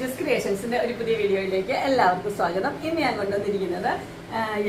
Just ക്രിയേഷൻസിന്റെ ഒരു പുതിയ വീഡിയോയിലേക്ക് എല്ലാവർക്കും സ്വാഗതം. ഇന്ന് ഞാൻ കൊണ്ടുവന്നിരിക്കുന്നത്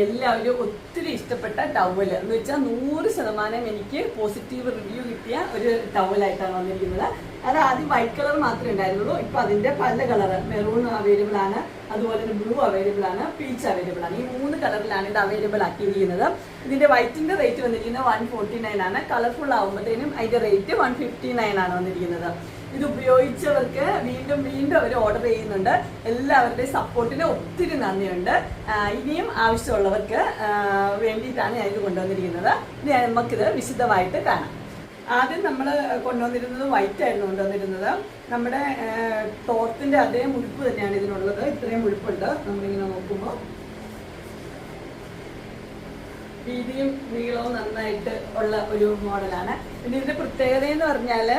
എല്ലാവരും ഒത്തിരി ഇഷ്ടപ്പെട്ട ടവൽ എന്ന് വെച്ചാൽ നൂറ് ശതമാനം എനിക്ക് പോസിറ്റീവ് റിവ്യൂ കിട്ടിയ ഒരു ടവലായിട്ടാണ് വന്നിരിക്കുന്നത്. അത് ആദ്യം വൈറ്റ് കളർ മാത്രമേ ഉണ്ടായിരുന്നുള്ളൂ. ഇപ്പൊ അതിന്റെ പല കളർ മെറൂൺ അവൈലബിൾ ആണ് അതുപോലെ തന്നെ ബ്ലൂ അവൈലബിൾ ആണ് പീച്ച് അവൈലബിൾ ആണ്. ഈ മൂന്ന് കളറിലാണ് ഇത് അവൈലബിൾ ആക്കിയിരിക്കുന്നത്. ഇതിന്റെ വൈറ്റിന്റെ റേറ്റ് വന്നിരിക്കുന്നത് വൺ ഫോർട്ടി നയൻ ആണ്. കളർഫുൾ ആകുമ്പോഴത്തേനും അതിന്റെ റേറ്റ് വൺ ഫിഫ്റ്റി നയൻ ആണ് വന്നിരിക്കുന്നത്. ഇത് ഉപയോഗിച്ചവർക്ക് വീണ്ടും വീണ്ടും അവർ ഓർഡർ ചെയ്യുന്നുണ്ട്. എല്ലാവരുടെയും സപ്പോർട്ടിന് ഒത്തിരി നന്ദിയുണ്ട്. ഇനിയും ആവശ്യമുള്ളവർക്ക് വേണ്ടിയിട്ടാണ് ഞാൻ ഇത് കൊണ്ടുവന്നിരിക്കുന്നത്. ഇനി നമുക്കിത് വിശദമായിട്ട് കാണാം. ആദ്യം നമ്മൾ കൊണ്ടുവന്നിരുന്നത് വൈറ്റ് ആയിരുന്നു കൊണ്ടുവന്നിരുന്നത്. നമ്മുടെ തോർത്തിന്റെ അതേ മുഴുപ്പ് തന്നെയാണ് ഇതിനുള്ളത്. ഇത്രയും മുഴുപ്പുണ്ട്. നമ്മളിങ്ങനെ നോക്കുമ്പോൾ വീതിയും നീളവും നന്നായിട്ട് ഉള്ള ഒരു മോഡലാണ്. പിന്നെ ഇതിന്റെ പ്രത്യേകത എന്ന് പറഞ്ഞാൽ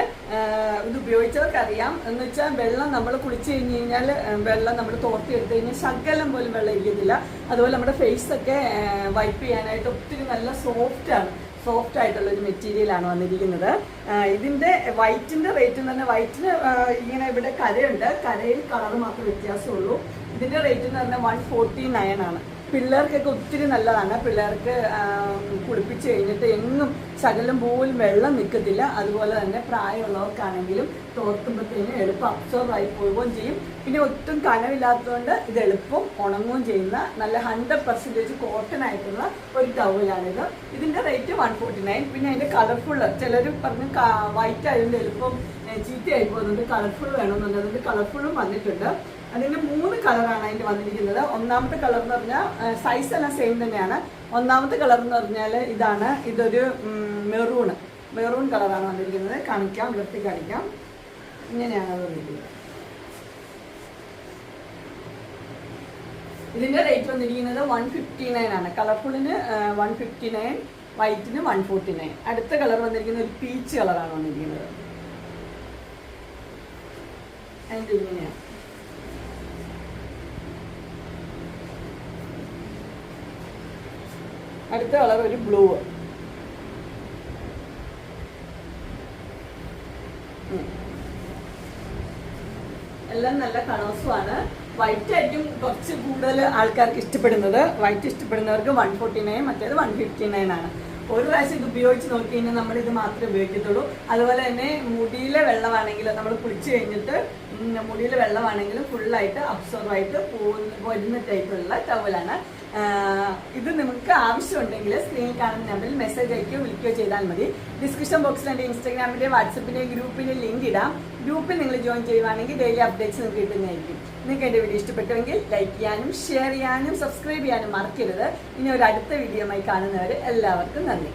ഇത് ഉപയോഗിച്ചവർക്കറിയാം. എന്ന് വെച്ചാൽ വെള്ളം നമ്മൾ കുളിച്ച് കഴിഞ്ഞ് കഴിഞ്ഞാൽ വെള്ളം നമ്മൾ തോർത്തി എടുത്തു കഴിഞ്ഞാൽ ശകലം പോലും വെള്ളം ഇരിക്കുന്നില്ല അതുപോലെ നമ്മുടെ ഫേസ് ഒക്കെ വൈപ്പ് ചെയ്യാനായിട്ട് ഒത്തിരി നല്ല സോഫ്റ്റ് ആണ്. സോഫ്റ്റ് ആയിട്ടുള്ള ഒരു മെറ്റീരിയലാണ് വന്നിരിക്കുന്നത്. ഇതിന്റെ വൈറ്റിന്റെ റേറ്റ് എന്ന് പറഞ്ഞാൽ വൈറ്റിന് ഇങ്ങനെ ഇവിടെ കരയുണ്ട്. കരയിൽ കളർ മാത്രം വ്യത്യാസമുള്ളൂ. ഇതിന്റെ റേറ്റ് എന്ന് പറഞ്ഞാൽ വൺ ഫോർട്ടി നയൻ ആണ്. പിള്ളേർക്കൊക്കെ ഒത്തിരി നല്ലതാണ്. പിള്ളേർക്ക് കുളിപ്പിച്ച് കഴിഞ്ഞിട്ട് എങ്ങും ശകലം പോലും വെള്ളം നിൽക്കത്തില്ല. അതുപോലെ തന്നെ പ്രായമുള്ളവർക്കാണെങ്കിലും തോർത്തുമ്പോഴത്തേനും എളുപ്പം അബ്സോർബ് ആയി പോവുകയും ചെയ്യും. പിന്നെ ഒട്ടും കനവില്ലാത്തതുകൊണ്ട് ഇത് എളുപ്പം ഉണങ്ങുകയും ചെയ്യുന്ന നല്ല ഹൺഡ്രഡ് പെർസെന്റേജ് കോട്ടൺ ആയിട്ടുള്ള ഒരു ടവലാണിത് ഇതിന്റെ റേറ്റ് വൺ ഫോർട്ടി നയൻ പിന്നെ അതിന്റെ കളർഫുൾ ചിലർ പറഞ്ഞ് വൈറ്റ് ആയതുകൊണ്ട് എളുപ്പം ചീത്തയായി പോകുന്നുണ്ട്. കളർഫുൾ വേണമെന്നുണ്ട്. അതുകൊണ്ട് കളർഫുള്ളും വന്നിട്ടുണ്ട്. അതിന്റെ മൂന്ന് കളറാണ് അതിന്റെ വന്നിരിക്കുന്നത്. ഒന്നാമത്തെ കളർ എന്ന് പറഞ്ഞാൽ സൈസ് എല്ലാം സെയിം തന്നെയാണ്. ഒന്നാമത്തെ കളർ എന്ന് പറഞ്ഞാൽ ഇതാണ്. ഇതൊരു മെറൂൺ മെറൂൺ കളറാണ് വന്നിരിക്കുന്നത്. കാണിക്കാം വൃത്തി കാണിക്കാം. ഇങ്ങനെയാണ് വന്നിരിക്കുന്നത്. ഇതിന്റെ റേറ്റ് വന്നിരിക്കുന്നത് വൺ ഫിഫ്റ്റി നയൻ ആണ്. കളർഫുള്ളിന് വൺ ഫിഫ്റ്റി നയൻ വൈറ്റിന് വൺ ഫോർട്ടി നയൻ അടുത്ത കളർ വന്നിരിക്കുന്നത് ഒരു പീച്ച് കളറാണ് വന്നിരിക്കുന്നത്. അതിന്റെ ഇങ്ങനെയാണ്. അടുത്ത കളർ ഒരു ബ്ലൂ. എല്ലാം നല്ല കളേഴ്സുമാണ്. വൈറ്റ് ആയിരിക്കും കുറച്ച് കൂടുതൽ ആൾക്കാർക്ക് ഇഷ്ടപ്പെടുന്നത്. വൈറ്റ് ഇഷ്ടപ്പെടുന്നവർക്ക് വൺ ഫോർട്ടി നയൻ മറ്റേത് വൺ ഫിഫ്റ്റി നയൻ ആണ്. ഒരു പ്രാവശ്യം ഇത് ഉപയോഗിച്ച് നോക്കി കഴിഞ്ഞാൽ നമ്മൾ ഇത് മാത്രമേ ഉപയോഗിക്കത്തുള്ളൂ. അതുപോലെ തന്നെ മുടിയിലെ വെള്ളമാണെങ്കിൽ നമ്മൾ കുളിച്ച് കഴിഞ്ഞിട്ട് മുടിയിലെ വെള്ളമാണെങ്കിലും ഫുള്ളായിട്ട് അബ്സോർവ് ആയിട്ട് പോകുന്ന വരുന്ന ടൈപ്പുള്ള ടവലാണ് ഇത് നിങ്ങൾക്ക് ആവശ്യമുണ്ടെങ്കിൽ സ്ക്രീനിൽ കാണുന്ന നമ്പറിൽ മെസ്സേജ് അയക്കുകയോ വിളിക്കുകയോ ചെയ്താൽ മതി. ഡിസ്ക്രിപ്ഷൻ ബോക്സിൽ എന്റെ ഇൻസ്റ്റാഗ്രാമിന്റെ വാട്സപ്പിന്റെ ഗ്രൂപ്പിന്റെ ലിങ്ക് ഇടാം. ഗ്രൂപ്പിൽ നിങ്ങൾ ജോയിൻ ചെയ്യുവാണെങ്കിൽ ഡെയിലി അപ്ഡേറ്റ്സ് നിങ്ങൾക്ക് കിട്ടുന്നതായിരിക്കും. നിങ്ങൾക്ക് എന്റെ വീഡിയോ ഇഷ്ടപ്പെട്ടുവെങ്കിൽ ലൈക്ക് ചെയ്യാനും ഷെയർ ചെയ്യാനും സബ്സ്ക്രൈബ് ചെയ്യാനും മറക്കരുത്. ഇനി ഒരു അടുത്ത വീഡിയോയുമായി കാണുന്നവർ എല്ലാവർക്കും നന്ദി.